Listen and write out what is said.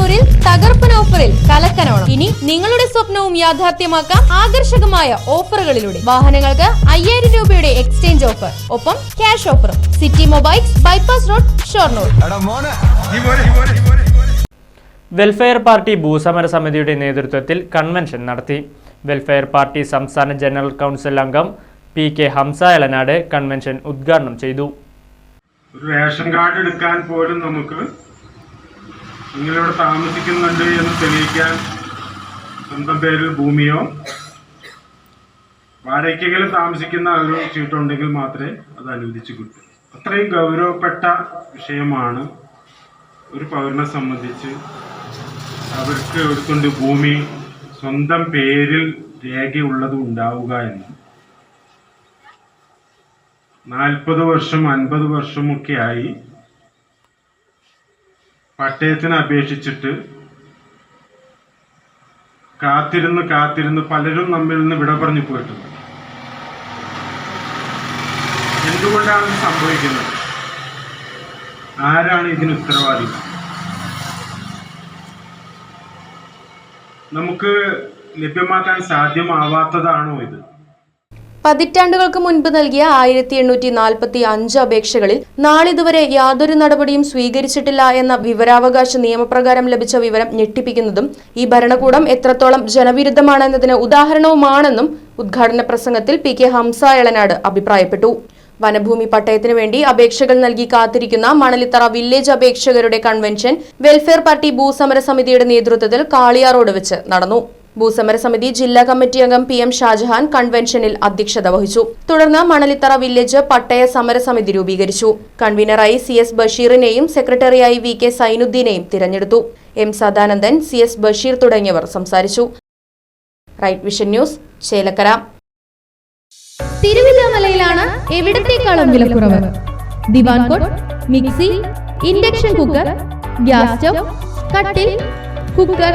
ഷൊർണൂരിൽ തകർപ്പൻ ഓഫറിൽ കലക്കനോണം. ഇനി നിങ്ങളുടെ സ്വപ്നവും യാഥാർത്ഥ്യമാക്കാം ആകർഷകമായ ഓഫറുകളിലൂടെ. വാഹനങ്ങൾക്ക് അയ്യായിരം രൂപയുടെ എക്സ്ചേഞ്ച് ഓഫർ. ഒപ്പം ക്യാഷ് ഓഫറും. City mobiles bypass road Shoranur. Welfare party ഭൂസമര സമിതിയുടെ നേതൃത്വത്തിൽ കൺവെൻഷൻ നടത്തി. വെൽഫെയർ പാർട്ടി സംസ്ഥാന ജനറൽ കൗൺസിൽ അംഗം P K Hamza Elanad convention ഉദ്ഘാടനം ചെയ്തു. ഒരു റേഷൻ കാർഡ് എടുക്കാൻ പോലും നമുക്ക് നിങ്ങളിവിടെ താമസിക്കുന്നുണ്ട് എന്ന് തെളിയിക്കാൻ സ്വന്തം പേരിൽ ഭൂമിയോ വാടകയ്ക്കെങ്കിലും താമസിക്കുന്ന ഒരു ചീട്ടുണ്ടെങ്കിൽ മാത്രമേ അത് അനുവദിച്ചു കിട്ടൂ. അത്രയും ഗൗരവപ്പെട്ട വിഷയമാണ് ഒരു പൗരനെ സംബന്ധിച്ച് അവർക്ക് എടുത്തുകൊണ്ട് ഭൂമി സ്വന്തം പേരിൽ രേഖയുള്ളത് ഉണ്ടാവുക എന്ന്. നാൽപ്പത് വർഷം അൻപത് വർഷമൊക്കെ ആയി പട്ടയത്തിന് അപേക്ഷിച്ചിട്ട് കാത്തിരുന്ന് കാത്തിരുന്ന് പലരും നമ്മിൽ നിന്ന് വിട പറഞ്ഞു പോയിട്ടുണ്ട്. എന്തുകൊണ്ടാണ് സംഭവിക്കുന്നത്? ആരാണ് ഇതിന് ഉത്തരവാദി? നമുക്ക് ലഭ്യമാക്കാൻ സാധ്യമാവാത്തതാണോ ഇത്? പതിറ്റാണ്ടുകൾക്ക് മുൻപ് നൽകിയ ആയിരത്തി എണ്ണൂറ്റി നാൽപ്പത്തി അഞ്ച് അപേക്ഷകളിൽ നാളിതുവരെ യാതൊരു നടപടിയും സ്വീകരിച്ചിട്ടില്ല എന്ന വിവരാവകാശ നിയമപ്രകാരം ലഭിച്ച വിവരം ഞെട്ടിപ്പിക്കുന്നതും ഈ ഭരണകൂടം എത്രത്തോളം ജനവിരുദ്ധമാണെന്നതിന് ഉദാഹരണവുമാണെന്നും ഉദ്ഘാടന പ്രസംഗത്തിൽ പി കെ ഹംസ എളനാട് അഭിപ്രായപ്പെട്ടു. വനഭൂമി പട്ടയത്തിനു വേണ്ടി അപേക്ഷകൾ നൽകി കാത്തിരിക്കുന്ന മണലിത്തറ വില്ലേജ് അപേക്ഷകരുടെ കൺവെൻഷൻ വെൽഫെയർ പാർട്ടി ഭൂസമര സമിതിയുടെ നേതൃത്വത്തിൽ കാളിയാറോഡ് വെച്ച് നടന്നു. ഭൂസമര സമിതി ജില്ലാ കമ്മിറ്റി അംഗം പി എം ഷാജഹാൻ കൺവെൻഷനിൽ അധ്യക്ഷത വഹിച്ചു. തുടർന്ന് മണലിത്തറ വില്ലേജ് പട്ടയ സമരസമിതി രൂപീകരിച്ചു. കൺവീനറായി സി എസ് ബഷീറിനെയും സെക്രട്ടറിയായി വി കെ സൈനുദ്ദീനെയും തിരഞ്ഞെടുത്തു. M Sadanandan C S Basheer തുടങ്ങിയവർ സംസാരിച്ചു. Right vision news Chelakkara. തിരുവില്ലാമലയിലാണ് എവിടത്തേക്കാളും വിലക്കുറവ്? Divan cot mixie induction cooker gas stove കട്ടിൽ കുക്കർ